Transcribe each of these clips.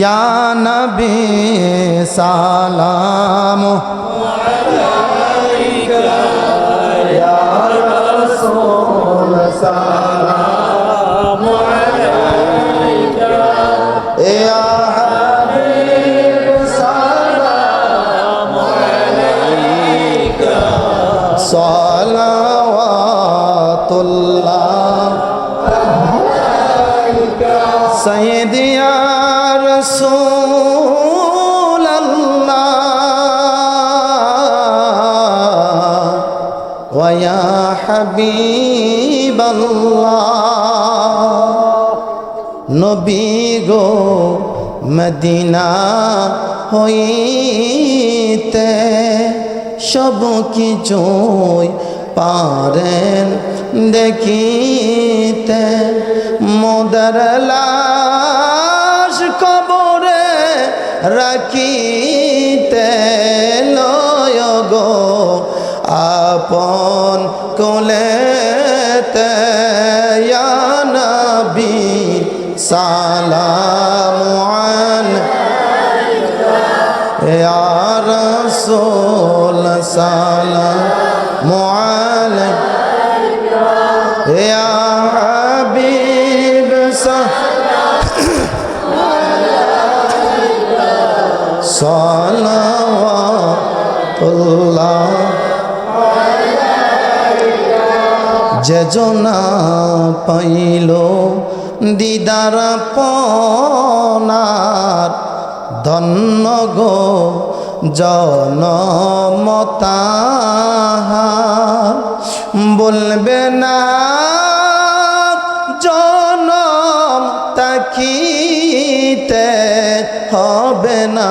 یا نبی سلام یا رسول سلام یا حبیب سلام علیکہ صلوات اللہ سیدیا রসুল নবী গো মদিনা হইতে সব কিছুই পারেন দেখিতে। মোদরলা রাখিতে লয় গো আপন কোলেতে নবী সালাম রাসূল সালাম আলাইকা। সালাওয়াতুল্লাহ যেজনা পাইল দিদার পনার ধন্য গো জনমতাহার। বলবে না জনম তাকিতে হবে না।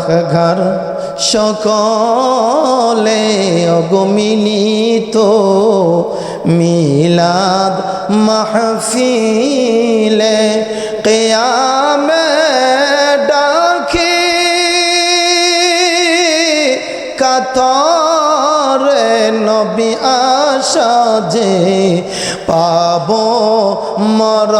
গুনাহগার সকলে অগমিলিত মিলাদ মাহফিলে কেয়ামে ডাকি। কাতরে নবী আশা যে পাব মরণে